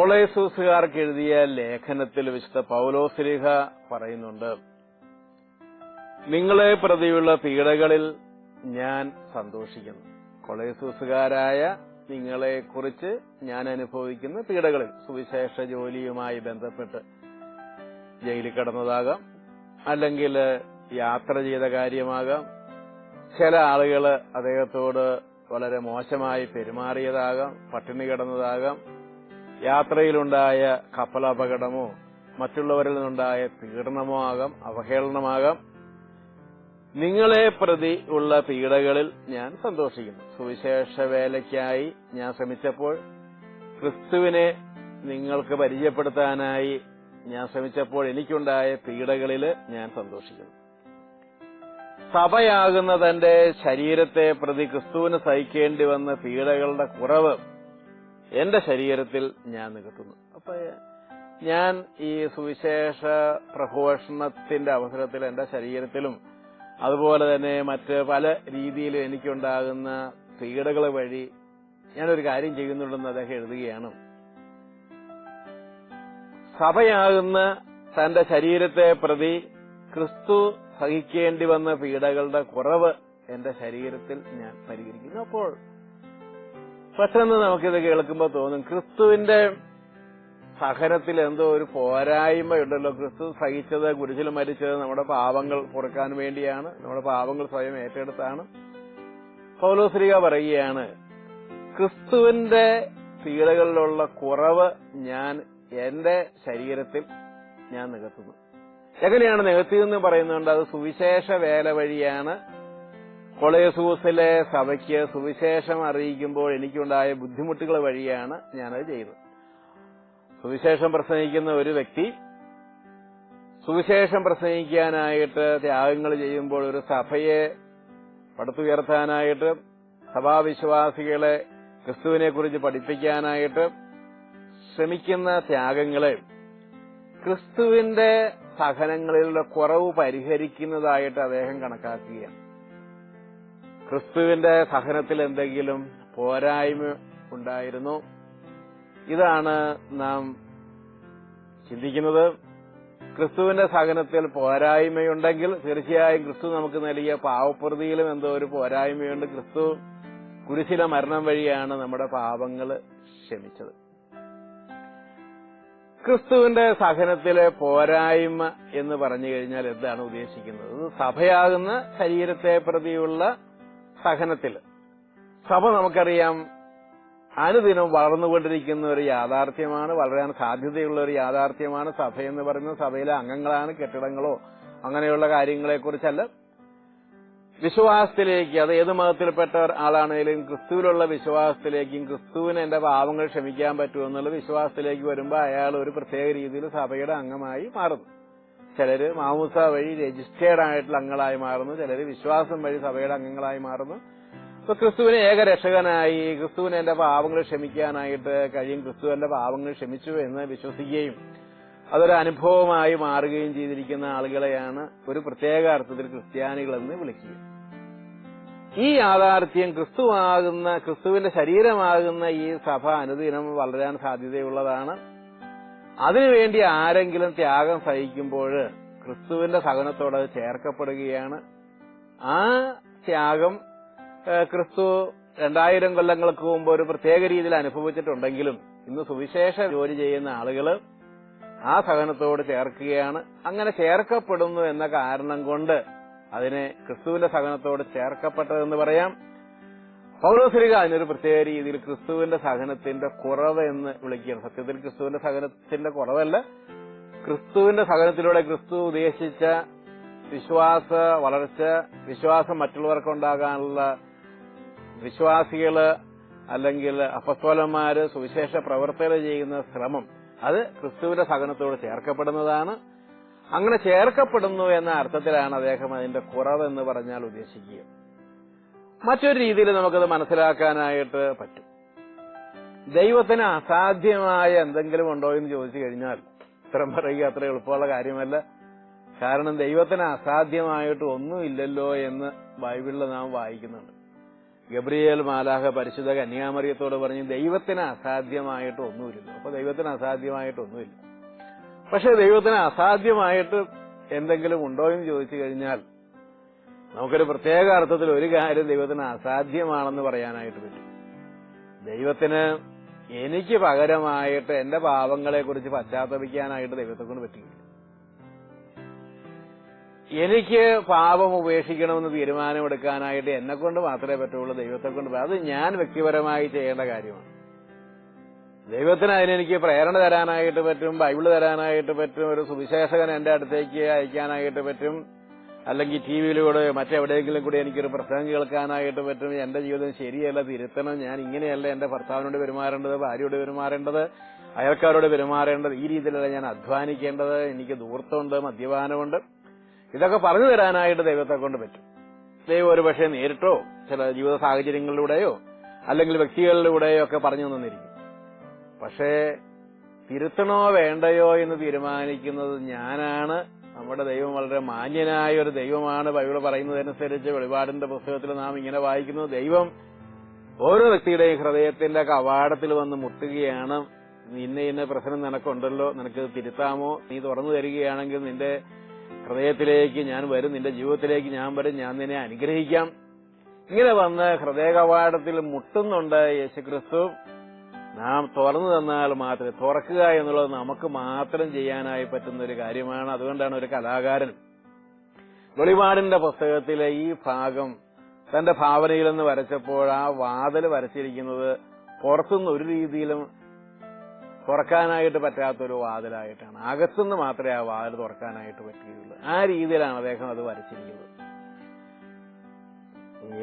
കൊളേസൂസുകാർക്ക് എഴുതിയ ലേഖനത്തിൽ വിശുദ്ധ പൗലോസ്ലിഹ പറയുന്നുണ്ട് നിങ്ങളെ പ്രതിയുള്ള പീഡകളിൽ ഞാൻ സന്തോഷിക്കുന്നു. കൊളേസൂസുകാരായ നിങ്ങളെക്കുറിച്ച് ഞാൻ അനുഭവിക്കുന്ന പീഡകളിൽ സുവിശേഷ ജോലിയുമായി ബന്ധപ്പെട്ട് ജയിലിൽ കിടന്നതാകാം അല്ലെങ്കിൽ യാത്ര ചെയ്ത കാര്യമാകാം. ചില ആളുകൾ അദ്ദേഹത്തോട് വളരെ മോശമായി പെരുമാറിയതാകാം പട്ടിണി കിടന്നതാകാം. യാത്രയിലുണ്ടായ കപ്പലപകടമോ മറ്റുള്ളവരിൽ നിന്നുണ്ടായ പീഡനമോ ആകാം അവഹേളനമാകാം. നിങ്ങളെ പ്രതി ഉള്ള പീഡകളിൽ ഞാൻ സന്തോഷിക്കുന്നു. സുവിശേഷ വേലയ്ക്കായി ഞാൻ ശ്രമിച്ചപ്പോൾ ക്രിസ്തുവിനെ നിങ്ങൾക്ക് പരിചയപ്പെടുത്താനായി ഞാൻ ശ്രമിച്ചപ്പോൾ എനിക്കുണ്ടായ പീഡകളിൽ ഞാൻ സന്തോഷിക്കുന്നു. സഭയാകുന്ന തന്റെ ശരീരത്തെ പ്രതി ക്രിസ്തുവിന് സഹിക്കേണ്ടി വന്ന പീഡകളുടെ കുറവ് എന്റെ ശരീരത്തിൽ ഞാൻ നികത്തുന്നു. അപ്പൊ ഞാൻ ഈ സുവിശേഷ പ്രഘോഷണത്തിന്റെ അവസരത്തിൽ എന്റെ ശരീരത്തിലും അതുപോലെ തന്നെ മറ്റ് പല രീതിയിലും എനിക്കുണ്ടാകുന്ന പീഡകൾ വഴി ഞാനൊരു കാര്യം ചെയ്യുന്നുണ്ടെന്ന് അദ്ദേഹം എഴുതുകയാണ്. സഭയാകുന്ന തന്റെ ശരീരത്തെ പ്രതി ക്രിസ്തു സഹിക്കേണ്ടി വന്ന പീഡകളുടെ കുറവ് എന്റെ ശരീരത്തിൽ ഞാൻ പരിഹരിക്കുന്നു. അപ്പോൾ പെട്ടെന്ന് നമുക്കിത് കേൾക്കുമ്പോൾ തോന്നും. ക്രിസ്തുവിന്റെ സഹനത്തിൽ എന്തോ ഒരു പോരായ്മയുണ്ടല്ലോ ക്രിസ്തു സഹിച്ചത് കുരിശിൽ മരിച്ചത് നമ്മുടെ പാവങ്ങൾ പൊറുക്കാൻ വേണ്ടിയാണ്. നമ്മുടെ പാവങ്ങൾ സ്വയം ഏറ്റെടുത്താണ്. പൗലോശ്രീക പറയുകയാണ് ക്രിസ്തുവിന്റെ പീഡകളിലുള്ള കുറവ് ഞാൻ എന്റെ ശരീരത്തിൽ ഞാൻ നികത്തുന്നു. എങ്ങനെയാണ് നികത്തിയെന്ന് പറയുന്നുണ്ട്? അത് സുവിശേഷ വേല വഴിയാണ് കൊളേസൂസിലെ സഭയ്ക്ക് സുവിശേഷം അറിയിക്കുമ്പോൾ എനിക്കുണ്ടായ ബുദ്ധിമുട്ടുകൾ വഴിയാണ് ഞാനത് ചെയ്തത്. സുവിശേഷം പ്രസംഗിക്കുന്ന ഒരു വ്യക്തി സുവിശേഷം പ്രസംഗിക്കാനായിട്ട് ത്യാഗങ്ങൾ ചെയ്യുമ്പോൾ ഒരു സഭയെ പടുത്തുയർത്താനായിട്ട് സഭാവിശ്വാസികളെ ക്രിസ്തുവിനെ കുറിച്ച് പഠിപ്പിക്കാനായിട്ട് ശ്രമിക്കുന്ന ത്യാഗങ്ങളെ ക്രിസ്തുവിന്റെ സഹനങ്ങളിലുള്ള കുറവ് പരിഹരിക്കുന്നതായിട്ട് അദ്ദേഹം കണക്കാക്കുകയാണ്. ക്രിസ്തുവിന്റെ സഹനത്തിൽ എന്തെങ്കിലും പോരായ്മ ഉണ്ടായിരുന്നു? ഇതാണ് നാം ചിന്തിക്കുന്നത്. ക്രിസ്തുവിന്റെ സഹനത്തിൽ പോരായ്മയുണ്ടെങ്കിൽ തീർച്ചയായും ക്രിസ്തു നമുക്ക് നൽകിയ പാവപ്രതിയിലും എന്തോ ഒരു പോരായ്മയുണ്ട്. ക്രിസ്തു കുരിശിലെ മരണം വഴിയാണ് നമ്മുടെ പാപങ്ങൾ ക്ഷമിച്ചത്. ക്രിസ്തുവിന്റെ സഹനത്തിലെ പോരായ്മ എന്ന് പറഞ്ഞു കഴിഞ്ഞാൽ എന്താണ് ഉദ്ദേശിക്കുന്നത്? സഭയാകുന്ന ശരീരത്തെ പ്രതിയുള്ള സഹനത്തിൽ. സഭ നമുക്കറിയാം അനുദിനം വളർന്നുകൊണ്ടിരിക്കുന്ന ഒരു യാഥാർത്ഥ്യമാണ് വളരാൻ സാധ്യതയുള്ള ഒരു യാഥാർത്ഥ്യമാണ് സഭയെന്ന് പറയുന്നത്. സഭയിലെ അംഗങ്ങളാണ് കെട്ടിടങ്ങളോ അങ്ങനെയുള്ള കാര്യങ്ങളെക്കുറിച്ചല്ല. വിശ്വാസത്തിലേക്ക് അത് ഏത് മതത്തിൽപ്പെട്ട ആളാണെങ്കിലും ക്രിസ്തുവിലുള്ള വിശ്വാസത്തിലേക്കും ക്രിസ്തുവിന് എന്റെ പാവങ്ങൾ ക്ഷമിക്കാൻ പറ്റുമെന്നുള്ള വിശ്വാസത്തിലേക്ക് വരുമ്പോൾ അയാൾ ഒരു പ്രത്യേക രീതിയിൽ സഭയുടെ അംഗമായി മാറുന്നു. ചിലര് മാമൂസ വഴി രജിസ്റ്റേർഡ് ആയിട്ടുള്ള അംഗങ്ങളായി മാറുന്നു ചിലര് വിശ്വാസം വഴി സഭയുടെ അംഗങ്ങളായി മാറുന്നു. ഇപ്പൊ ക്രിസ്തുവിനെ ഏകരക്ഷകനായി ക്രിസ്തുവിന് എന്റെ പാവങ്ങൾ ക്ഷമിക്കാനായിട്ട് കഴിയും ക്രിസ്തു എന്റെ പാവങ്ങൾ ക്ഷമിച്ചു എന്ന് വിശ്വസിക്കുകയും അതൊരു അനുഭവമായി മാറുകയും ചെയ്തിരിക്കുന്ന ആളുകളെയാണ് ഒരു പ്രത്യേക അർത്ഥത്തിൽ ക്രിസ്ത്യാനികളെന്ന് വിളിക്കുക. ഈ യാഥാർത്ഥ്യം ക്രിസ്തുവാകുന്ന ക്രിസ്തുവിന്റെ ശരീരമാകുന്ന ഈ സഭ അനുദിനം വളരാൻ സാധ്യതയുള്ളതാണ്. അതിനുവേണ്ടി ആരെങ്കിലും ത്യാഗം സഹിക്കുമ്പോൾ ക്രിസ്തുവിന്റെ സഹനത്തോട് അത് ചേർക്കപ്പെടുകയാണ്. ആ ത്യാഗം ക്രിസ്തു രണ്ടായിരം കൊല്ലങ്ങൾക്ക് മുമ്പ് ഒരു പ്രത്യേക രീതിയിൽ അനുഭവിച്ചിട്ടുണ്ടെങ്കിലും ഇന്ന് സുവിശേഷ ജോലി ചെയ്യുന്ന ആളുകൾ ആ സഹനത്തോട് ചേർക്കുകയാണ്. അങ്ങനെ ചേർക്കപ്പെടുന്നു എന്ന കാരണം കൊണ്ട് അതിനെ ക്രിസ്തുവിന്റെ സഹനത്തോട് ചേർക്കപ്പെട്ടതെന്ന് പറയാം. പൗലോസ്ലിക അതിനൊരു പ്രത്യേക രീതിയിൽ ക്രിസ്തുവിന്റെ സഹനത്തിന്റെ കുറവ് എന്ന് വിളിക്കുകയാണ്. സത്യത്തിൽ ക്രിസ്തുവിന്റെ സഹനത്തിന്റെ കുറവല്ല. ക്രിസ്തുവിന്റെ സഹനത്തിലൂടെ ക്രിസ്തു ഉദ്ദേശിച്ച വിശ്വാസ വളർച്ച വിശ്വാസം മറ്റുള്ളവർക്കുണ്ടാകാനുള്ള വിശ്വാസികൾ അല്ലെങ്കിൽ അപസ്വലന്മാര് സുവിശേഷ പ്രവർത്തകർ ചെയ്യുന്ന ശ്രമം അത് ക്രിസ്തുവിന്റെ സഹനത്തോട് ചേർക്കപ്പെടുന്നതാണ്. അങ്ങനെ ചേർക്കപ്പെടുന്നു എന്ന അർത്ഥത്തിലാണ് അദ്ദേഹം അതിന്റെ കുറവ് എന്ന് പറഞ്ഞാൽ ഉദ്ദേശിക്കുക. മറ്റൊരു രീതിയിൽ നമുക്കത് മനസ്സിലാക്കാനായിട്ട് പറ്റും. ദൈവത്തിന് അസാധ്യമായ എന്തെങ്കിലും ഉണ്ടോ എന്ന് ചോദിച്ചു കഴിഞ്ഞാൽ ഉത്തരം പറയുക അത്ര എളുപ്പമുള്ള കാര്യമല്ല. കാരണം ദൈവത്തിന് അസാധ്യമായിട്ട് ഒന്നുമില്ലല്ലോ എന്ന് ബൈബിളിൽ നാം വായിക്കുന്നുണ്ട്. ഗബ്രിയേൽ മാലാഹ പരിശുദ്ധ കന്യാമറിയത്തോട് പറഞ്ഞു ദൈവത്തിന് അസാധ്യമായിട്ട് ഒന്നുമില്ല അപ്പൊ ദൈവത്തിന് അസാധ്യമായിട്ട് ഒന്നുമില്ല പക്ഷെ ദൈവത്തിന് അസാധ്യമായിട്ട് എന്തെങ്കിലും ഉണ്ടോ എന്ന് ചോദിച്ചു കഴിഞ്ഞാൽ നമുക്കൊരു പ്രത്യേക അർത്ഥത്തിൽ ഒരു കാര്യം ദൈവത്തിന് അസാധ്യമാണെന്ന് പറയാനായിട്ട് പറ്റും. ദൈവത്തിന് എനിക്ക് പകരമായിട്ട് എന്റെ പാപങ്ങളെ കുറിച്ച് പശ്ചാത്തപിക്കാനായിട്ട് ദൈവത്തെ കൊണ്ട് പറ്റില്ല. എനിക്ക് പാപം ഉപേക്ഷിക്കണമെന്ന് തീരുമാനമെടുക്കാനായിട്ട് എന്നെ കൊണ്ട് മാത്രമേ പറ്റുള്ളൂ ദൈവത്തെ കൊണ്ട് അത് ഞാൻ വ്യക്തിപരമായി ചെയ്യേണ്ട കാര്യമാണ്. ദൈവത്തിന് അതിനെനിക്ക് പ്രേരണ തരാനായിട്ട് പറ്റും ബൈബിൾ തരാനായിട്ട് പറ്റും ഒരു സുവിശേഷകൻ എന്റെ അടുത്തേക്ക് അയക്കാനായിട്ട് പറ്റും. അല്ലെങ്കിൽ ടി വിയിലൂടെ മറ്റെവിടെയെങ്കിലും കൂടി എനിക്കൊരു പ്രസംഗം കേൾക്കാനായിട്ട് പറ്റും എന്റെ ജീവിതം ശരിയല്ല തിരുത്തണം ഞാൻ ഇങ്ങനെയല്ല എന്റെ ഭർത്താവിനോട് പെരുമാറേണ്ടത് ഭാര്യയോട് പെരുമാറേണ്ടത് അയൽക്കാരോട് പെരുമാറേണ്ടത് ഈ രീതിയിലല്ല ഞാൻ അധ്വാനിക്കേണ്ടത്. എനിക്ക് ദൂർത്തമുണ്ട് മദ്യപാനമുണ്ട്. ഇതൊക്കെ പറഞ്ഞു തരാനായിട്ട് ദൈവത്തെ കൊണ്ട് പറ്റും. ദൈവം ഒരു പക്ഷേ നേരിട്ടോ ചില ജീവിത സാഹചര്യങ്ങളിലൂടെയോ അല്ലെങ്കിൽ വ്യക്തികളിലൂടെയോ ഒക്കെ പറഞ്ഞു തന്നിരിക്കും. പക്ഷേ തിരുത്തണോ വേണ്ടയോ എന്ന് തീരുമാനിക്കുന്നത് ഞാനാണ്. നമ്മുടെ ദൈവം വളരെ മാന്യനായ ഒരു ദൈവമാണ്. ബൈബിൾ പറയുന്നതനുസരിച്ച് വെളിപാടിന്റെ പുസ്തകത്തിൽ നാം ഇങ്ങനെ വായിക്കുന്നു. ദൈവം ഓരോ വ്യക്തിയുടെയും ഹൃദയത്തിന്റെ കവാടത്തിൽ വന്ന് മുട്ടുകയാണ്. നിന്നെ ഇന്ന പ്രശ്നം നിനക്കുണ്ടല്ലോ. നിനക്ക് തിരുത്താമോ? നീ തുറന്നു തരികയാണെങ്കിൽ നിന്റെ ഹൃദയത്തിലേക്ക് ഞാൻ വരും. നിന്റെ ജീവിതത്തിലേക്ക് ഞാൻ വരും. ഞാൻ നിന്നെ അനുഗ്രഹിക്കാം. ഇങ്ങനെ വന്ന് ഹൃദയ കവാടത്തിൽ മുട്ടുന്നുണ്ട് യേശുക്രിസ്തു. നാം തുറന്നു തന്നാൽ മാത്രമേ തുറക്കുക എന്നുള്ളത് നമുക്ക് മാത്രം ചെയ്യാനായി പറ്റുന്ന ഒരു കാര്യമാണ്. അതുകൊണ്ടാണ് ഒരു കലാകാരൻ വെളിപാടിന്റെ പുസ്തകത്തിലെ ഈ ഭാഗം തന്റെ ഭാവനയിൽ നിന്ന് വരച്ചപ്പോൾ ആ വാതിൽ വരച്ചിരിക്കുന്നത് പുറത്തുനിന്ന് ഒരു രീതിയിലും തുറക്കാനായിട്ട് പറ്റാത്തൊരു വാതിലായിട്ടാണ്. അകത്തുനിന്ന് മാത്രമേ ആ വാതിൽ തുറക്കാനായിട്ട് പറ്റുകയുള്ളൂ. ആ രീതിയിലാണ് അദ്ദേഹം അത് വരച്ചിരിക്കുന്നത്.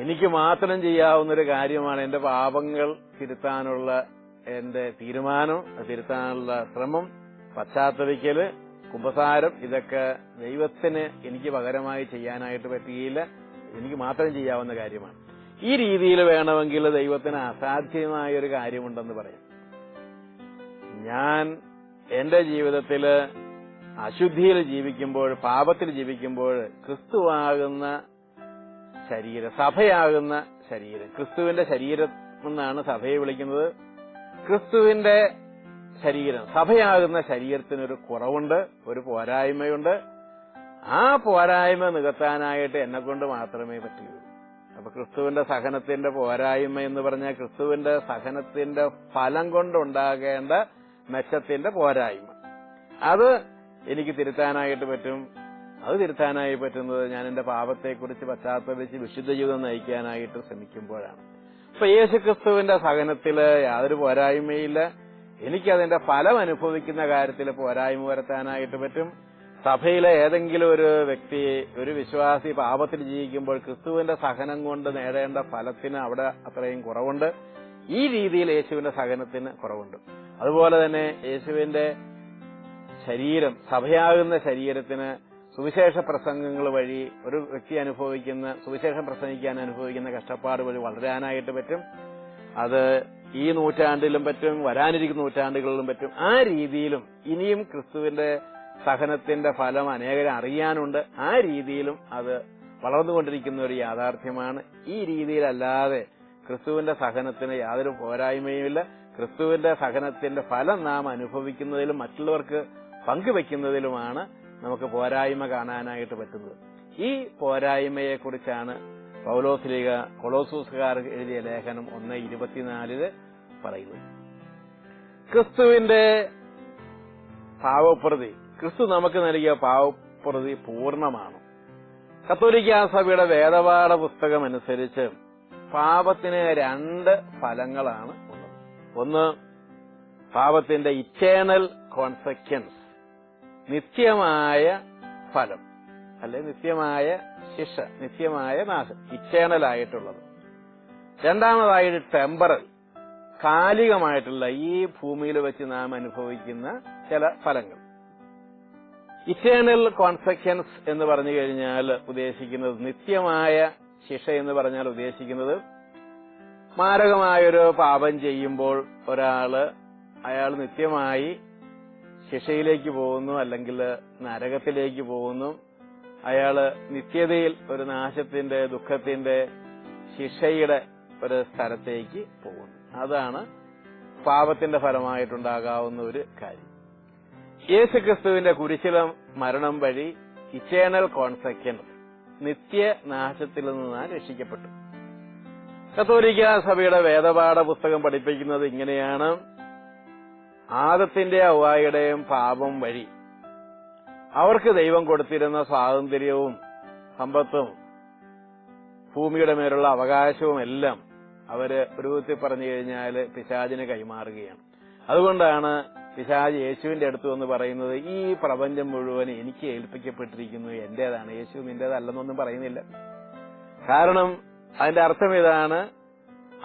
എനിക്ക് മാത്രം ചെയ്യാവുന്ന ഒരു കാര്യമാണ് എന്റെ പാപങ്ങൾ തിരുത്താനുള്ള എന്റെ തീരുമാനം തിരുത്താനുള്ള ശ്രമം പശ്ചാത്തപിക്കൽ കുമ്പസാരം ഇതൊക്കെ ദൈവത്തിന് എനിക്ക് പകരമായി ചെയ്യാനായിട്ട് പറ്റിയില്ല. എനിക്ക് മാത്രം ചെയ്യാവുന്ന കാര്യമാണ്. ഈ രീതിയിൽ വേണമെങ്കിൽ ദൈവത്തിന് അസാധ്യമായ ഒരു കാര്യമുണ്ടെന്ന് പറയാം. ഞാൻ എന്റെ ജീവിതത്തിൽ അശുദ്ധിയിൽ ജീവിക്കുമ്പോൾ പാപത്തിൽ ജീവിക്കുമ്പോൾ ക്രിസ്തുവാകുന്ന ശരീരം സഭയാകുന്ന ശരീരം ക്രിസ്തുവിന്റെ ശരീരം എന്നാണ് സഭയെ വിളിക്കുന്നത്. ക്രിസ്തുവിന്റെ ശരീരം സഭയാകുന്ന ശരീരത്തിനൊരു കുറവുണ്ട് ഒരു പോരായ്മയുണ്ട്. ആ പോരായ്മ നികത്താനായിട്ട് എന്നെ കൊണ്ട് മാത്രമേ പറ്റുകയുള്ളൂ. അപ്പൊ ക്രിസ്തുവിന്റെ സഹനത്തിന്റെ പോരായ്മ എന്ന് പറഞ്ഞാൽ ക്രിസ്തുവിന്റെ സഹനത്തിന്റെ ഫലം കൊണ്ടുണ്ടാകേണ്ട മെച്ചത്തിന്റെ പോരായ്മ. അത് എനിക്ക് തിരുത്താനായിട്ട് പറ്റും. അത് തിരുത്താനായി പറ്റുന്നത് ഞാൻ എന്റെ പാപത്തെക്കുറിച്ച് പശ്ചാത്തലിച്ച് വിശുദ്ധ ജീവിതം നയിക്കാനായിട്ട് ശ്രമിക്കുമ്പോഴാണ്. അപ്പൊ യേശുക്രിസ്തുവിന്റെ സഹനത്തിൽ യാതൊരു പോരായ്മയില്ല. എനിക്കതിന്റെ ഫലം അനുഭവിക്കുന്ന കാര്യത്തിൽ പോരായ്മ വരുത്താനായിട്ട് പറ്റും. സഭയിലെ ഏതെങ്കിലും ഒരു വ്യക്തി ഒരു വിശ്വാസി പാപത്തിൽ ജീവിക്കുമ്പോൾ ക്രിസ്തുവിന്റെ സഹനം കൊണ്ട് നേടേണ്ട ഫലത്തിന് അവിടെ അത്രയും കുറവുണ്ട്. ഈ രീതിയിൽ യേശുവിന്റെ സഹനത്തിന് കുറവുണ്ട്. അതുപോലെ തന്നെ യേശുവിന്റെ ശരീരം സഭയാകുന്ന ശരീരത്തിന് സുവിശേഷ പ്രസംഗങ്ങൾ വഴി ഒരു വ്യക്തി അനുഭവിക്കുന്ന സുവിശേഷം പ്രസംഗിക്കാൻ അനുഭവിക്കുന്ന കഷ്ടപ്പാട് വഴി വളരാനായിട്ട് പറ്റും. അത് ഈ നൂറ്റാണ്ടിലും പറ്റും വരാനിരിക്കുന്ന നൂറ്റാണ്ടുകളിലും പറ്റും. ആ രീതിയിലും ഇനിയും ക്രിസ്തുവിന്റെ സഹനത്തിന്റെ ഫലം അനേകരെ അറിയാനുണ്ട്. ആ രീതിയിലും അത് വളർന്നുകൊണ്ടിരിക്കുന്ന ഒരു യാഥാർത്ഥ്യമാണ്. ഈ രീതിയിലല്ലാതെ ക്രിസ്തുവിന്റെ സഹനത്തിന് യാതൊരു പോരായ്മയുമില്ല. ക്രിസ്തുവിന്റെ സഹനത്തിന്റെ ഫലം നാം അനുഭവിക്കുന്നതിലും മറ്റുള്ളവർക്ക് പങ്കുവെക്കുന്നതിലുമാണ് നമുക്ക് പോരായ്മ കാണാനായിട്ട് പറ്റുന്നത്. ഈ പോരായ്മയെക്കുറിച്ചാണ് പൗലോസ്ലിക കൊളോസൂസുകാർ എഴുതിയ ലേഖനം ഒന്ന് ഇരുപത്തിനാലിൽ പറയുന്നത്. ക്രിസ്തുവിന്റെ പാവപ്രതി ക്രിസ്തു നമുക്ക് നൽകിയ പാവപ്രതി പൂർണമാണ്. കത്തോലിക്ക സഭയുടെ വേദപാഠ പുസ്തകം അനുസരിച്ച് പാപത്തിന് രണ്ട് ഫലങ്ങളാണ് ഒന്ന് പാപത്തിന്റെ ഇറ്റേണൽ കോൺസെക്വൻസ് നിത്യമായ ഫലം അല്ലെ നിത്യമായ ശിക്ഷ നിത്യമായ നാശം ഇറ്റേണൽ ആയിട്ടുള്ളത് രണ്ടാമതായിട്ട് ടെമ്പറൽ കാലികമായിട്ടുള്ള ഈ ഭൂമിയിൽ വെച്ച് നാം അനുഭവിക്കുന്ന ചില ഫലങ്ങൾ. ഇറ്റേണൽ കോൺസെക്വൻസ് എന്ന് പറഞ്ഞു കഴിഞ്ഞാൽ ഉദ്ദേശിക്കുന്നത് നിത്യമായ ശിക്ഷ എന്ന് പറഞ്ഞാൽ ഉദ്ദേശിക്കുന്നത് മാരകമായൊരു പാപം ചെയ്യുമ്പോൾ ഒരാൾ അയാൾ നിത്യമായി ശിക്ഷയിലേക്ക് പോകുന്നു അല്ലെങ്കിൽ നരകത്തിലേക്ക് പോകുന്നു. അയാൾ നിത്യതയിൽ ഒരു നാശത്തിന്റെ ദുഃഖത്തിന്റെ ശിക്ഷയുടെ ഒരു സ്ഥലത്തേക്ക് പോകുന്നു. അതാണ് പാപത്തിന്റെ ഫലമായിട്ടുണ്ടാകാവുന്ന ഒരു കാര്യം. യേശുക്രിസ്തുവിന്റെ കുരിശില മരണം വഴി ഇറ്റേണൽ കോൺസെക്വൻസ് നിത്യനാശത്തിൽ നിന്ന് നാം രക്ഷിക്കപ്പെട്ടു കത്തോലിക്ക സഭയുടെ വേദപാഠ പുസ്തകം പഠിപ്പിക്കുന്നത് ഇങ്ങനെയാണ്. ആദത്തിന്റെ ഔവായുടെയും പാപം വഴി. അവർക്ക് ദൈവം കൊടുത്തിരുന്ന സ്വാതന്ത്ര്യവും സമ്പത്തും ഭൂമിയുടെ മേലുള്ള അവകാശവും എല്ലാം അവർ ഒരു പറഞ്ഞു കഴിഞ്ഞാൽ പിശാചിന് കൈമാറുകയാണ്. അതുകൊണ്ടാണ് പിശാജ് യേശുവിന്റെ അടുത്ത് എന്ന് പറയുന്നത് ഈ പ്രപഞ്ചം മുഴുവൻ എനിക്ക് ഏൽപ്പിക്കപ്പെട്ടിരിക്കുന്നു. എന്റേതാണ്. യേശു നിന്റേതല്ലെന്നൊന്നും പറയുന്നില്ല. കാരണം അതിന്റെ അർത്ഥം ഇതാണ്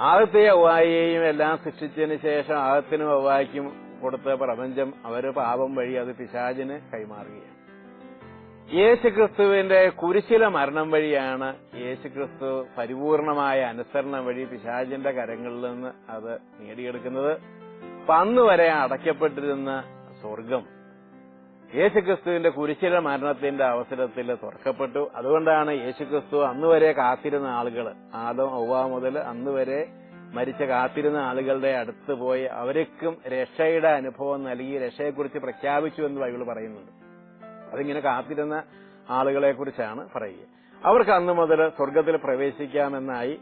ആദ്യത്തെ ഔവായിയെയും എല്ലാം സൃഷ്ടിച്ചതിന് ശേഷം ആദത്തിനും ഔവായിക്കും കൊടുത്ത പ്രപഞ്ചം അവർ പാപം വഴി അത് പിശാചിന് കൈമാറുകയാണ്. യേശുക്രിസ്തുവിന്റെ കുരിശില മരണം വഴിയാണ് യേശുക്രിസ്തു പരിപൂർണമായ അനുസരണം വഴി പിശാചിന്റെ കരങ്ങളിൽ നിന്ന് അത് നേടിയെടുക്കുന്നത്. അന്ന് വരെ അടയ്ക്കപ്പെട്ടിരുന്ന സ്വർഗം യേശുക്രിസ്തുവിന്റെ കുരിശില മരണത്തിന്റെ അവസരത്തിൽ തുറക്കപ്പെട്ടു. അതുകൊണ്ടാണ് യേശുക്രിസ്തു അന്ന് വരെ കാത്തിരുന്ന ആളുകൾ ആദം ഔവ മുതൽ അന്ന് വരെ മരിച്ച കാത്തിരുന്ന ആളുകളുടെ അടുത്ത് പോയി അവർക്കും രക്ഷയുടെ അനുഭവം നൽകി രക്ഷയെക്കുറിച്ച് പ്രഖ്യാപിച്ചു എന്ന് ബൈബിൾ പറയുന്നുണ്ട്. അതിങ്ങനെ കാത്തിരുന്ന ആളുകളെ കുറിച്ചാണ് പറയുക. അവർക്ക് അന്ന് മുതൽ സ്വർഗത്തിൽ പ്രവേശിക്കാമെന്നായി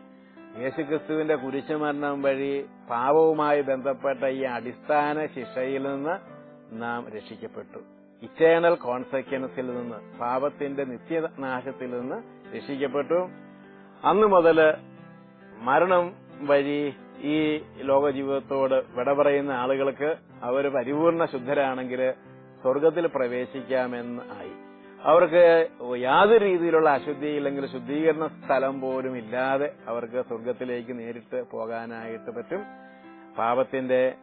യേശുക്രിസ്തുവിന്റെ കുരിശുമരണം വഴി പാപവുമായി ബന്ധപ്പെട്ട ഈ അടിസ്ഥാന ശിക്ഷയിൽ നിന്ന് നാം രക്ഷിക്കപ്പെട്ടു. ഇറ്റേണൽ കോൺസെക്വൻസിൽ നിന്ന് പാപത്തിന്റെ നിത്യനാശത്തിൽ നിന്ന് രക്ഷിക്കപ്പെട്ടു. അന്നു മുതൽ മരണം വഴി ഈ ലോക ജീവിതത്തോട് വിട പറയുന്ന ആളുകൾക്ക് അവർ പരിപൂർണ ശുദ്ധരാണെങ്കിൽ സ്വർഗത്തിൽ പ്രവേശിക്കാമെന്ന് ആയി. അവർക്ക് യാതൊരു രീതിയിലുള്ള അശുദ്ധി ഇല്ലെങ്കിൽ ശുദ്ധീകരണ സ്ഥലം പോലും ഇല്ലാതെ അവർക്ക് സ്വർഗത്തിലേക്ക് നേരിട്ട് പോകാനായിട്ട് പറ്റും. പാപത്തിന്റെ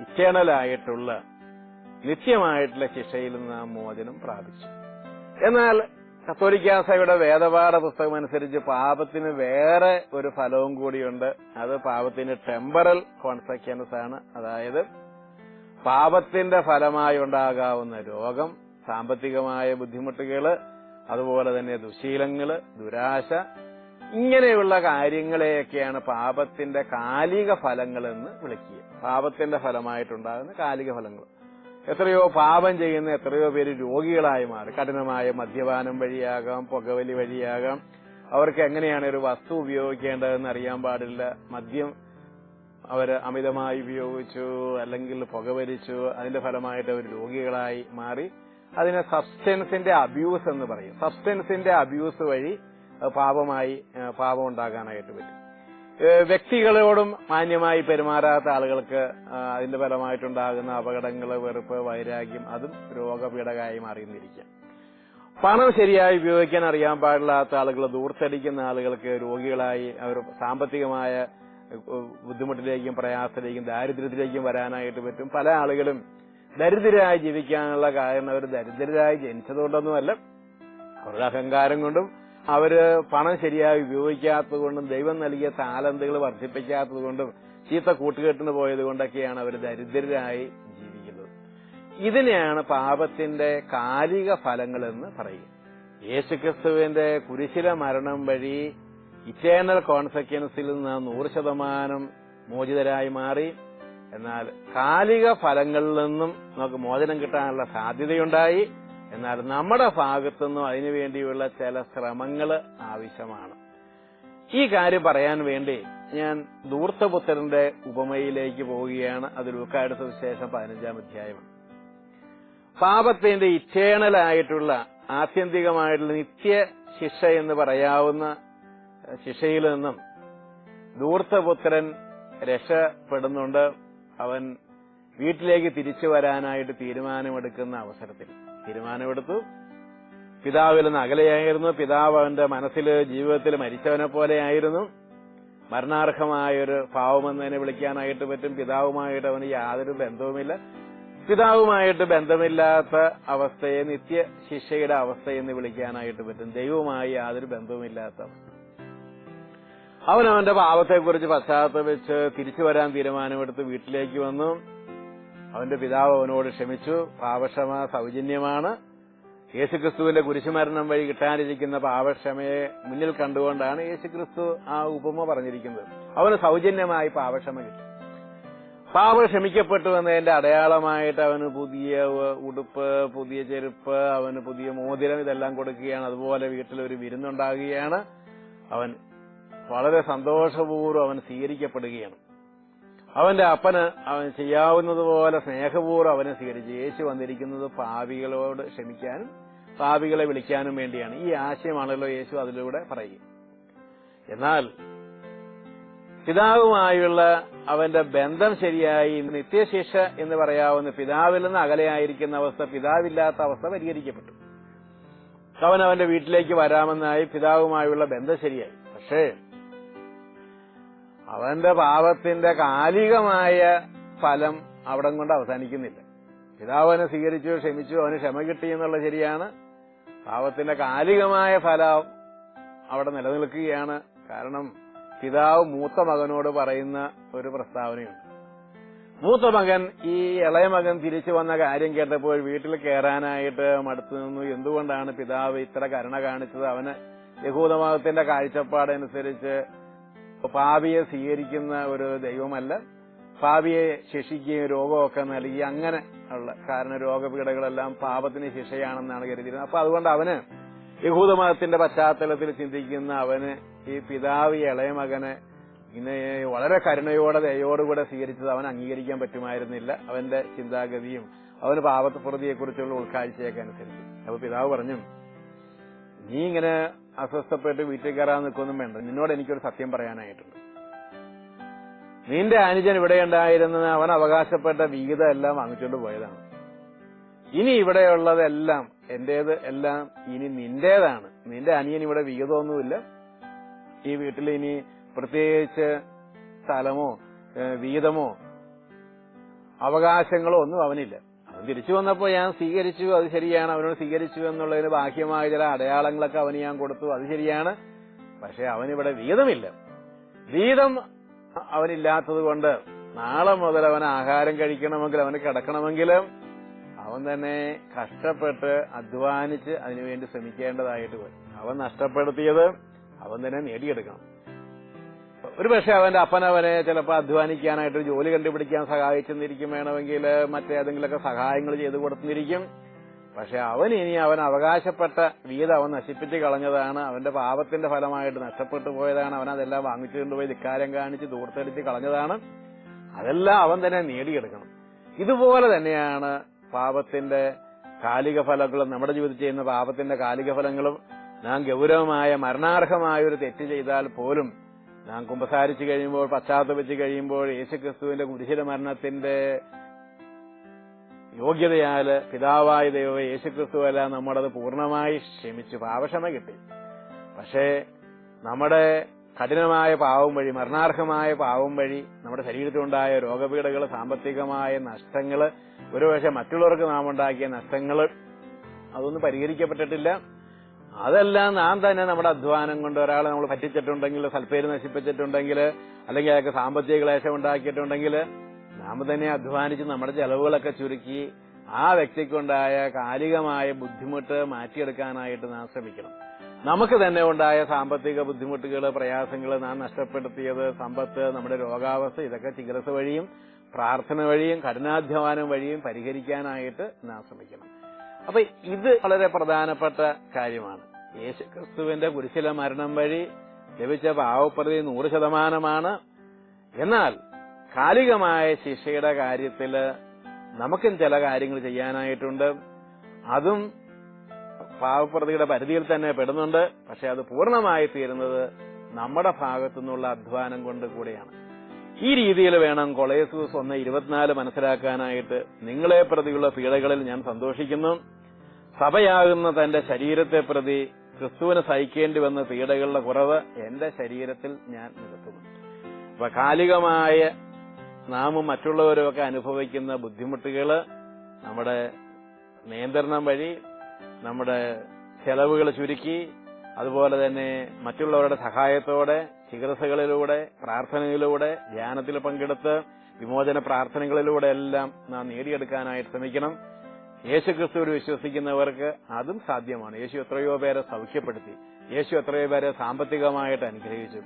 ഇറ്റേണലായിട്ടുള്ള നിത്യമായിട്ടുള്ള ശിക്ഷയിൽ നിന്ന് നാം മോചനം പ്രാപിച്ചു. എന്നാൽ കത്തോലിക്ക സഭയുടെ വേദപാഠ പുസ്തകം അനുസരിച്ച് പാപത്തിന് വേറെ ഒരു ഫലവും കൂടിയുണ്ട്. അത് പാപത്തിന്റെ ടെമ്പറൽ കോൺസെക്വൻസ് ആണ്. അതായത് പാപത്തിന്റെ ഫലമായി ഉണ്ടാകാവുന്ന രോഗം സാമ്പത്തികമായ ബുദ്ധിമുട്ടുകൾ അതുപോലെ തന്നെ ദുശീലങ്ങൾ ദുരാശ ഇങ്ങനെയുള്ള കാര്യങ്ങളെയൊക്കെയാണ് പാപത്തിന്റെ കാലിക ഫലങ്ങൾ എന്ന് വിളിക്കുക. പാപത്തിന്റെ ഫലമായിട്ടുണ്ടാകുന്ന കാലിക ഫലങ്ങൾ. എത്രയോ പാപം ചെയ്യുന്ന എത്രയോ പേര് രോഗികളായി മാറി. കഠിനമായ മദ്യപാനം വഴിയാകാം പുകവലി വഴിയാകാം. അവർക്ക് എങ്ങനെയാണ് ഒരു വസ്തു ഉപയോഗിക്കേണ്ടതെന്ന് അറിയാൻ പാടില്ല. മദ്യം അവർ അമിതമായി ഉപയോഗിച്ചു അല്ലെങ്കിൽ പുകവലിച്ചു. അതിന്റെ ഫലമായിട്ട് അവർ രോഗികളായി മാറി. അതിനെ സബ്സ്റ്റൻസിന്റെ അബ്യൂസ് എന്ന് പറയും. സബ്സ്റ്റൻസിന്റെ അബ്യൂസ് വഴി പാപമായി പാപം ഉണ്ടാകാനായിട്ട് പറ്റും. വ്യക്തികളോടും മാന്യമായി പെരുമാറാത്ത ആളുകൾക്ക് അതിന്റെ ഫലമായിട്ടുണ്ടാകുന്ന അപകടങ്ങൾ വെറുപ്പ് വൈരാഗ്യം അതും രോഗപീഠകമായി മാറിയെന്നിരിക്കാം. പണം ശരിയായി ഉപയോഗിക്കാൻ അറിയാൻ പാടില്ലാത്ത ആളുകൾ ദൂർത്തടിക്കുന്ന ആളുകൾക്ക് രോഗികളായി അവർ സാമ്പത്തികമായ ബുദ്ധിമുട്ടിലേക്കും പ്രയാസത്തിലേക്കും ദാരിദ്ര്യത്തിലേക്കും വരാനായിട്ട് പറ്റും. പല ആളുകളും ദരിദ്രരായി ജീവിക്കാനുള്ള കാരണം അവർ ദരിദ്രരായി ജനിച്ചതുകൊണ്ടൊന്നുമല്ല അവരുടെ അഹങ്കാരം കൊണ്ടും അവർ പണം ശരിയായി ഉപയോഗിക്കാത്തത് കൊണ്ടും ദൈവം നൽകിയ താലന്തുകൾ വർദ്ധിപ്പിക്കാത്തത് കൊണ്ടും ചീത്ത കൂട്ടുകെട്ടിന് പോയത് കൊണ്ടൊക്കെയാണ് അവർ ദരിദ്രരായി ജീവിക്കുന്നത്. ഇതിനെയാണ് പാപത്തിന്റെ കാലിക ഫലങ്ങൾ എന്ന് പറയുക. യേശുക്രിസ്തുവിന്റെ കുരിശില മരണം വഴി ഇറ്റേണൽ കോൺസെക്വൻസിൽ നിന്ന് നൂറ് ശതമാനം മോചിതരായി മാറി. എന്നാൽ കാലിക ഫലങ്ങളിൽ നിന്നും നമുക്ക് മോചനം കിട്ടാനുള്ള സാധ്യതയുണ്ടായി. എന്നാൽ നമ്മുടെ ഭാഗത്തുനിന്നും അതിനുവേണ്ടിയുള്ള ചില ശ്രമങ്ങൾ ആവശ്യമാണ്. ഈ കാര്യം പറയാൻ വേണ്ടി ഞാൻ ദൂർത്തപുത്രന്റെ ഉപമയിലേക്ക് പോവുകയാണ്. അത് ലൂക്കായുടെ സുവിശേഷം പതിനഞ്ചാം അധ്യായമാണ് പാപത്തിന്റെ ഇറ്റേണലായിട്ടുള്ള ആത്യന്തികമായിട്ടുള്ള നിത്യ ശിക്ഷ എന്ന് പറയാവുന്ന ശിക്ഷയിൽ നിന്നും ദൂർത്തപുത്രൻ രക്ഷപ്പെടുന്നുണ്ട്. അവൻ വീട്ടിലേക്ക് തിരിച്ചു വരാനായിട്ട് തീരുമാനമെടുക്കുന്ന അവസരത്തിൽ. തീരുമാനമെടുത്തു. പിതാവിൽ നിന്ന് അകലെയായിരുന്നു. പിതാവ് അവന്റെ മനസ്സിൽ ജീവിതത്തിൽ മരിച്ചവനെ പോലെയായിരുന്നു. മരണാർഹമായൊരു പാവമെന്നതിനെ വിളിക്കാനായിട്ട് പറ്റും. പിതാവുമായിട്ട് അവന് യാതൊരു ബന്ധവുമില്ല. പിതാവുമായിട്ട് ബന്ധമില്ലാത്ത അവസ്ഥയെ നിത്യ ശിക്ഷയുടെ അവസ്ഥയെന്ന് വിളിക്കാനായിട്ട് പറ്റും. ദൈവവുമായി യാതൊരു ബന്ധവുമില്ലാത്ത അവസ്ഥ. പാവത്തെക്കുറിച്ച് പശ്ചാത്തപിച്ച് തിരിച്ചു വരാൻ തീരുമാനമെടുത്ത് വീട്ടിലേക്ക് വന്നു. അവന്റെ പിതാവ് അവനോട് ക്ഷമിച്ചു. പാപക്ഷമ സൗജന്യമാണ്. യേശുക്രിസ്തുവിന്റെ കുരിശുമരണം വഴി കിട്ടാനിരിക്കുന്ന പാപക്ഷമയെ മുന്നിൽ കണ്ടുകൊണ്ടാണ് യേശുക്രിസ്തു ആ ഉപമ പറഞ്ഞിരിക്കുന്നത്. അവന് സൗജന്യമായി പാപക്ഷമ കിട്ടി. പാപം ക്ഷമിക്കപ്പെട്ടു എന്നതിന്റെ അടയാളമായിട്ട് അവന് പുതിയ ഉടുപ്പ് പുതിയ ചെരുപ്പ് അവന് പുതിയ മോതിരം ഇതെല്ലാം കൊടുക്കുകയാണ്. അതുപോലെ വീട്ടിൽ ഒരു വിരുന്നുണ്ടാകുകയാണ്. അവൻ വളരെ സന്തോഷപൂർവം അവൻ സ്വീകരിക്കപ്പെടുകയാണ്. അവന്റെ അപ്പന് അവൻ ചെയ്യാവുന്നതുപോലെ സ്നേഹപൂർവം അവനെ സ്വീകരിച്ചു യേശു വന്നിരിക്കുന്നത് പാവികളോട് ക്ഷമിക്കാനും പാവികളെ വിളിക്കാനും വേണ്ടിയാണ്. ഈ ആശയമാണല്ലോ യേശു അതിലൂടെ പറയുക എന്നാൽ പിതാവുമായുള്ള അവന്റെ ബന്ധം ശരിയായി നിത്യശിക്ഷ എന്ന് പറയാവുന്ന പിതാവിൽ നിന്ന് അകലെയായിരിക്കുന്ന അവസ്ഥ പിതാവില്ലാത്ത അവസ്ഥ പരിഹരിക്കപ്പെട്ടു. അവൻ അവന്റെ വീട്ടിലേക്ക് വരാമെന്നായി പിതാവുമായുള്ള ബന്ധം ശരിയായി. പക്ഷേ അവന്റെ പാപത്തിന്റെ കാലികമായ ഫലം അവിടം കൊണ്ട് അവസാനിക്കുന്നില്ല. പിതാവ് അവനെ സ്വീകരിച്ചു ക്ഷമിച്ചു അവന് ക്ഷമ കിട്ടി എന്നുള്ള ശരിയാണ്. പാപത്തിന്റെ കാലികമായ ഫലം അവിടെ നിലനിൽക്കുകയാണ്. കാരണം പിതാവ് മൂത്ത മകനോട് പറയുന്ന ഒരു പ്രസ്താവനയുണ്ട്. മൂത്ത മകൻ ഈ ഇളയ മകൻ തിരിച്ചു വന്ന കാര്യം കേട്ടപ്പോൾ വീട്ടിൽ കയറാനായിട്ട് മടുത്തു നിന്നു. എന്തുകൊണ്ടാണ് പിതാവ് ഇത്ര കരുണ കാണിച്ചത്? അവന് യഹൂദമതത്തിന്റെ കാഴ്ചപ്പാടനുസരിച്ച് പാപിയെ സ്വീകരിക്കുന്ന ഒരു ദൈവമല്ല പാപിയെ ശിക്ഷിക്കുകയും രോഗമൊക്കെ നൽകി അങ്ങനെ ഉള്ള കാരണം രോഗപീഠകളെല്ലാം പാപത്തിന് ശിക്ഷയാണെന്നാണ് കരുതിയിരുന്നത്. അപ്പൊ അതുകൊണ്ട് അവന് യഹൂദമതത്തിന്റെ പശ്ചാത്തലത്തിൽ ചിന്തിക്കുന്ന അവന് ഈ പിതാവ് ഇളയ മകനെ ഇങ്ങനെ വളരെ കരുണയോടെ ദയോടുകൂടെ സ്വീകരിച്ചത് അവൻ അംഗീകരിക്കാൻ പറ്റുമായിരുന്നില്ല. അവന്റെ ചിന്താഗതിയും അവന് പാപപ്രതിയെക്കുറിച്ചുള്ള ഉൾക്കാഴ്ചയൊക്കെ അനുസരിച്ച്. അപ്പൊ പിതാവ് പറഞ്ഞു നീ ഇങ്ങനെ അസ്വസ്ഥപ്പെട്ട് വീട്ടിൽ കയറാൻ നിൽക്കൊന്നും വേണ്ട. നിന്നോട് എനിക്കൊരു സത്യം പറയാനായിട്ടുണ്ട്. നിന്റെ അനുജൻ ഇവിടെ ഉണ്ടായിരുന്നത് അവൻ അവകാശപ്പെട്ട വിഹിതം എല്ലാം വാങ്ങിച്ചുകൊണ്ട് പോയതാണ്. ഇനി ഇവിടെയുള്ളതെല്ലാം എന്റേത് എല്ലാം ഇനി നിന്റേതാണ്. നിന്റെ അനിയൻ ഇവിടെ വിഹിതമൊന്നുമില്ല. ഈ വീട്ടിൽ ഇനി പ്രത്യേകിച്ച് സ്ഥലമോ വിഹിതമോ അവകാശങ്ങളോ ഒന്നും അവനില്ല. അവൻ തിരിച്ചു വന്നപ്പോൾ ഞാൻ സ്വീകരിച്ചു അത് ശരിയാണ്. അവനോട് സ്വീകരിച്ചു എന്നുള്ളതിന് ബാഹ്യമായ ചില അടയാളങ്ങളൊക്കെ അവന് ഞാൻ കൊടുത്തു അത് ശരിയാണ്. പക്ഷെ അവനിവിടെ വീതമില്ല. വീതം അവനില്ലാത്തത് കൊണ്ട് നാളെ മുതൽ അവൻ ആഹാരം കഴിക്കണമെങ്കിൽ അവന് കിടക്കണമെങ്കിലും അവൻ തന്നെ കഷ്ടപ്പെട്ട് അധ്വാനിച്ച് അതിനുവേണ്ടി ശ്രമിക്കേണ്ടതായിട്ട് വരും. അവൻ നഷ്ടപ്പെടുത്തിയത് അവൻ തന്നെ നേടിയെടുക്കണം. ഒരു പക്ഷെ അവന്റെ അപ്പൻ അവനെ ചിലപ്പോൾ അധ്വാനിക്കാനായിട്ട് ജോലി കണ്ടുപിടിക്കാൻ സഹായിച്ചെന്നിരിക്കും വേണമെങ്കിൽ മറ്റേതെങ്കിലുമൊക്കെ സഹായങ്ങൾ ചെയ്തു കൊടുത്തിരിക്കും. പക്ഷെ അവൻ ഇനി അവൻ അവകാശപ്പെട്ട വീത് അവൻ നശിപ്പിച്ച് കളഞ്ഞതാണ്. അവന്റെ പാപത്തിന്റെ ഫലമായിട്ട് നഷ്ടപ്പെട്ടു പോയതാണ്. അവൻ അതെല്ലാം വാങ്ങിച്ചു കൊണ്ടുപോയി ധിക്കാരം കാണിച്ച് ദൂർത്തടിച്ച് കളഞ്ഞതാണ്. അതെല്ലാം അവൻ തന്നെ നേടിയെടുക്കണം. ഇതുപോലെ തന്നെയാണ് പാപത്തിന്റെ കാലിക ഫലങ്ങളും നമ്മുടെ ജീവിതത്തിൽ ചെയ്യുന്ന പാപത്തിന്റെ കാലിക ഫലങ്ങളും നാം ഗൗരവമായ മരണാർഹമായ ഒരു തെറ്റ് ചെയ്താൽ പോലും നാം കുമ്പസാരിച്ചു കഴിയുമ്പോൾ പശ്ചാത്തപിച്ച് കഴിയുമ്പോൾ യേശുക്രിസ്തുവിന്റെ കുരിശില മരണത്തിന്റെ യോഗ്യതയാൽ പിതാവായ ദൈവം യേശുക്രിസ്തുവല്ല നമ്മളത് പൂർണമായി ക്ഷമിച്ചു പാവക്ഷമ കിട്ടി. പക്ഷേ നമ്മുടെ കഠിനമായ പാവം വഴി മരണാർഹമായ പാവം വഴി നമ്മുടെ ശരീരത്തിലുണ്ടായ രോഗപീഠകൾ സാമ്പത്തികമായ നഷ്ടങ്ങൾ ഒരുപക്ഷെ മറ്റുള്ളവർക്ക് നാം ഉണ്ടാക്കിയ നഷ്ടങ്ങൾ അതൊന്നും പരിഹരിക്കപ്പെട്ടിട്ടില്ല. അതെല്ലാം നാം തന്നെ നമ്മുടെ അധ്വാനം കൊണ്ട് ഒരാളെ നമ്മൾ പറ്റിച്ചിട്ടുണ്ടെങ്കിൽ സൽപ്പേര് നശിപ്പിച്ചിട്ടുണ്ടെങ്കിൽ അല്ലെങ്കിൽ അയാൾക്ക് സാമ്പത്തിക ക്ലേശം ഉണ്ടാക്കിയിട്ടുണ്ടെങ്കിൽ നാം തന്നെ അധ്വാനിച്ച് നമ്മുടെ ചെലവുകളൊക്കെ ചുരുക്കി ആ വ്യക്തിക്കുണ്ടായ കാലികമായ ബുദ്ധിമുട്ട് മാറ്റിയെടുക്കാനായിട്ട് നാം ശ്രമിക്കണം. നമുക്ക് തന്നെ ഉണ്ടായ സാമ്പത്തിക ബുദ്ധിമുട്ടുകൾ പ്രയാസങ്ങൾ നാം നഷ്ടപ്പെടുത്തിയത് സമ്പത്ത് നമ്മുടെ രോഗാവസ്ഥ ഇതൊക്കെ ചികിത്സ വഴിയും പ്രാർത്ഥന വഴിയും കഠിനാധ്വാനം വഴിയും പരിഹരിക്കാനായിട്ട് നാം ശ്രമിക്കണം. അപ്പൊ ഇത് വളരെ പ്രധാനപ്പെട്ട കാര്യമാണ്. യേശു ക്രിസ്തുവിന്റെ കുരിശില മരണം വഴി ലഭിച്ച പാവപ്രതി നൂറ് ശതമാനമാണ്. എന്നാൽ കാലികമായ ശിക്ഷയുടെ കാര്യത്തിൽ നമുക്കും ചില കാര്യങ്ങൾ ചെയ്യാനായിട്ടുണ്ട്. അതും പാവപ്രതിയുടെ പരിധിയിൽ തന്നെ പെടുന്നുണ്ട്. പക്ഷെ അത് പൂർണമായി തീരുന്നത് നമ്മുടെ ഭാഗത്തു നിന്നുള്ള അധ്വാനം കൊണ്ട് കൂടെയാണ്. ഈ രീതിയിൽ വേണം കൊളേസൂസ് ഒന്ന് ഇരുപത്തിനാല് മനസ്സിലാക്കാനായിട്ട് നിങ്ങളെ പ്രതിയുള്ള പീഡകളിൽ ഞാൻ സന്തോഷിക്കുന്നു. സഭയാകുന്ന തന്റെ ശരീരത്തെ പ്രതി ക്രിസ്തുവിന് സഹിക്കേണ്ടി വന്ന പീഡകളുടെ കുറവ് എന്റെ ശരീരത്തിൽ ഞാൻ നിർത്തുന്നു അപ്പൊ കാലികമായ നാമും മറ്റുള്ളവരുമൊക്കെ അനുഭവിക്കുന്ന ബുദ്ധിമുട്ടുകൾ നമ്മുടെ നിയന്ത്രണം വഴി നമ്മുടെ ചെലവുകൾ ചുരുക്കി അതുപോലെ തന്നെ മറ്റുള്ളവരുടെ സഹായത്തോടെ ചികിത്സകളിലൂടെ പ്രാർത്ഥനയിലൂടെ ധ്യാനത്തിൽ പങ്കെടുത്ത് വിമോചന പ്രാർത്ഥനകളിലൂടെ എല്ലാം നാം നേടിയെടുക്കാനായിട്ട് ശ്രമിക്കണം. യേശുക്രിസ്തുവിൽ വിശ്വസിക്കുന്നവർക്ക് അതും സാധ്യമാണ്. യേശു എത്രയോ പേരെ സൗഖ്യപ്പെടുത്തി. യേശു എത്രയോ പേരെ സാമ്പത്തികമായിട്ട് അനുഗ്രഹിച്ചു.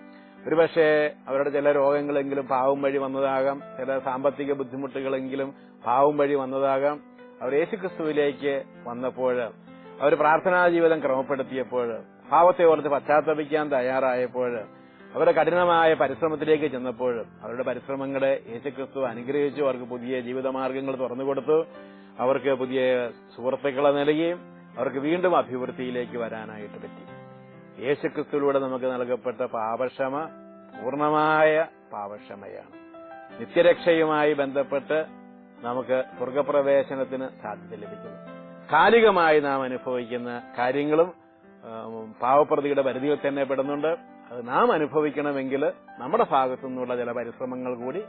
ഒരുപക്ഷെ അവരുടെ ചില രോഗങ്ങളെങ്കിലും പാവം വഴി വന്നതാകാം. ചില സാമ്പത്തിക ബുദ്ധിമുട്ടുകളെങ്കിലും പാവം വഴി വന്നതാകാം. അവർ യേശുക്രിസ്തുവിലേക്ക് വന്നപ്പോൾ അവർ പ്രാർത്ഥനാ ജീവിതം ക്രമപ്പെടുത്തിയപ്പോൾ പാവത്തെ ഓർത്ത് പശ്ചാത്തപിക്കാൻ തയ്യാറായപ്പോൾ അവരുടെ കഠിനമായ പരിശ്രമത്തിലേക്ക് ചെന്നപ്പോൾ അവരുടെ പരിശ്രമങ്ങളെ യേശുക്രിസ്തു അനുഗ്രഹിച്ചു അവർക്ക് പുതിയ ജീവിതമാർഗങ്ങൾ തുറന്നുകൊടുത്തു അവർക്ക് പുതിയ സുഹൃത്തുക്കളെ നൽകുകയും അവർക്ക് വീണ്ടും അഭിവൃദ്ധിയിലേക്ക് വരാനായിട്ട് പറ്റി. യേശുക്രിസ്തുവിലൂടെ നമുക്ക് നൽകപ്പെട്ട പാപക്ഷമ പൂർണമായ പാപക്ഷമയാണ്. നിത്യരക്ഷയുമായി ബന്ധപ്പെട്ട് നമുക്ക് സ്വർഗപ്രവേശനത്തിന് സാധ്യത ലഭിക്കുന്നു. കാലികമായി നാം അനുഭവിക്കുന്ന കാര്യങ്ങളും പാവപ്രതിയുടെ പരിധിയിൽ തന്നെ പെടുന്നുണ്ട്. അത് നാം അനുഭവിക്കണമെങ്കിൽ നമ്മുടെ ഭാഗത്തു നിന്നുള്ള ചില പരിശ്രമങ്ങൾ കൂടി